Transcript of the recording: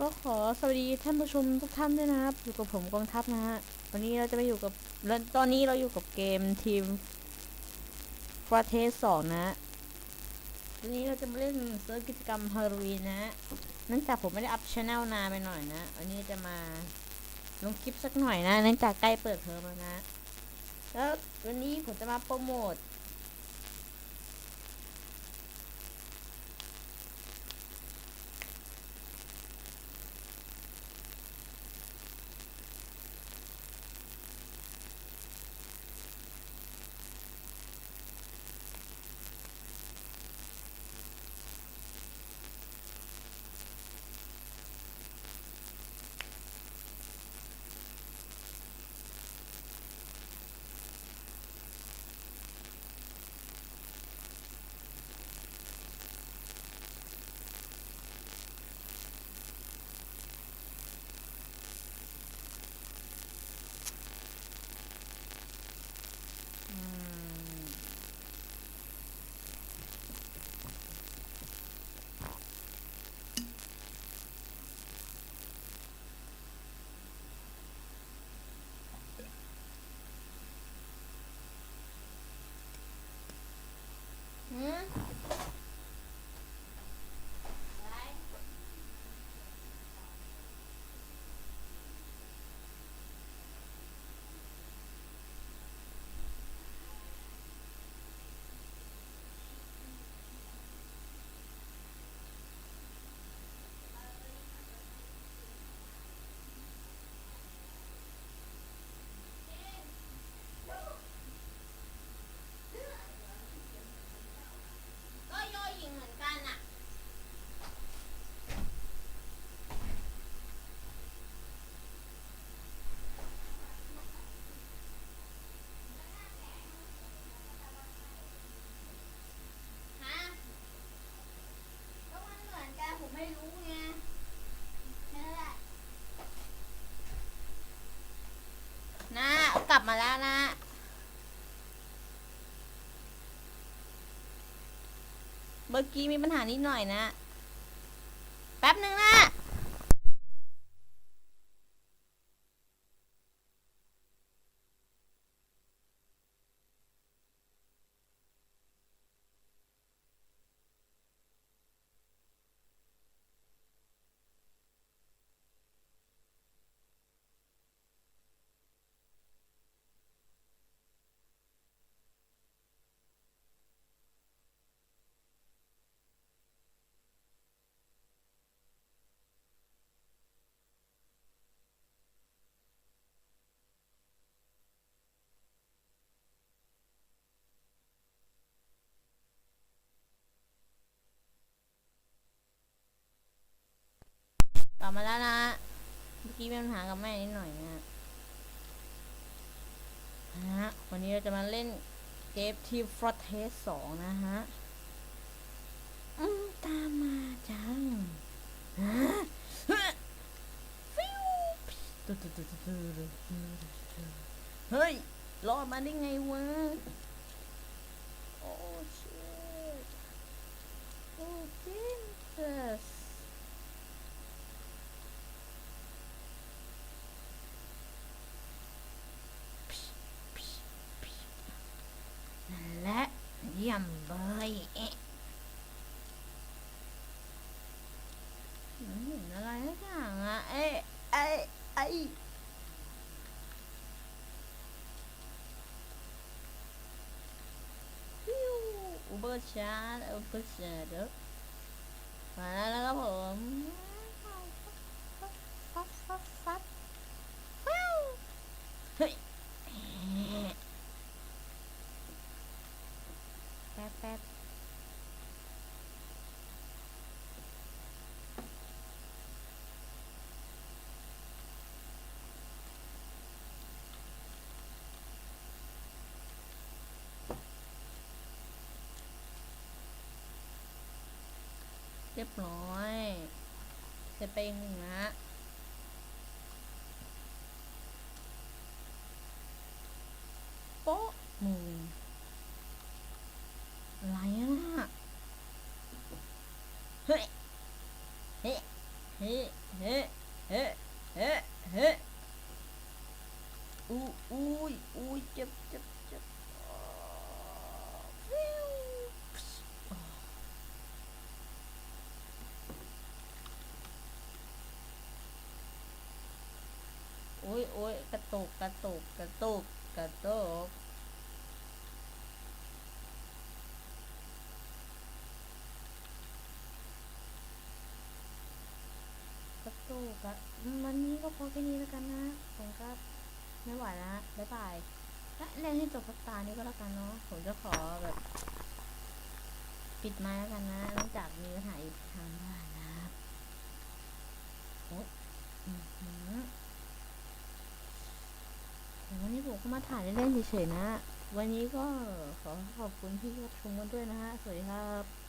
ก็ขอสวัสดีท่านผู้ชมทุกท่านด้วยนะครับ อยู่กับผมกองทัพนะฮะ วันนี้เราจะไปอยู่กับแล้วตอนนี้เราอยู่กับเกมทีมฟาเทสสองนะวันนี้เราจะมาเล่นเซิร์ฟกิจกรรมฮาโลวีนนะเนื่องจากผมไม่ได้อัพช anel นานไปหน่อยนะ วันนี้จะมาลงคลิปสักหน่อยนะ เนื่องจากใกล้เปิดเทอมแล้วนะ แล้ววันนี้ผมจะมาโปรโมท บมาแล้วนะเมื่อกี้มีปัญหานิดหน่อยนะ แป๊บหนึ่งนะ กลับมาแล้วนะเมื่อกี้มีปัญหากับแม่นิดหน่อยนะฮะวันนี้เราจะมาเล่นเกมทีมฟรอเทสสองนะฮะอืมตามมาจังฮะฟิวเฮ้ยรอดมาได้ไงวะโอ้ shit โอ้ Jesus นั่นแหละ เยี่ยมเลยเอ๊ะมันเห็นอะไรสักอย่างอะเอ๊ะเอ๊ะไอ้ฟิวอุเบอร์ชาร์ดอุเบอร์ชาร์ดมาแล้วนะครับผมฟับฟับฟับฟิวเฮ้ยเอ๊ะ แป๊บแป๊บเรียบร้อย เสร็จไปอีกหนึ่งนะโป๊ะหนึ่งอะไรอะเฮ้ยเฮ้เฮ้เฮ้เฮ้เฮ้เฮ้อู้อุ้ยอุ้ยเจ็บเจ็บเจ็บอ้าวฟิวอ้าวโอ้ยโอ้ยกระตุกกระตุกกระตุกกระตุก กระตุ กอะอืมวันนี้ก็พอแค่นี้แล้วกันนะผมก็ไม่ไหวแล้วนะบ๊ายบายและเล่นให้จบตานี้ก็แล้วกันเนาะผมจะขอแบบ ปิดไม้แล้วกันนะเนื่องจากมีปัญหาอยู่ทางบ้านนะครับโอ๊ยอื้อหือแต่วันนี้ผมก็มาถ่ายเล่นๆเฉยๆนะ วันนี้ก็ขอขอบคุณที่รับชมกันด้วยนะฮะ สวัสดีครับ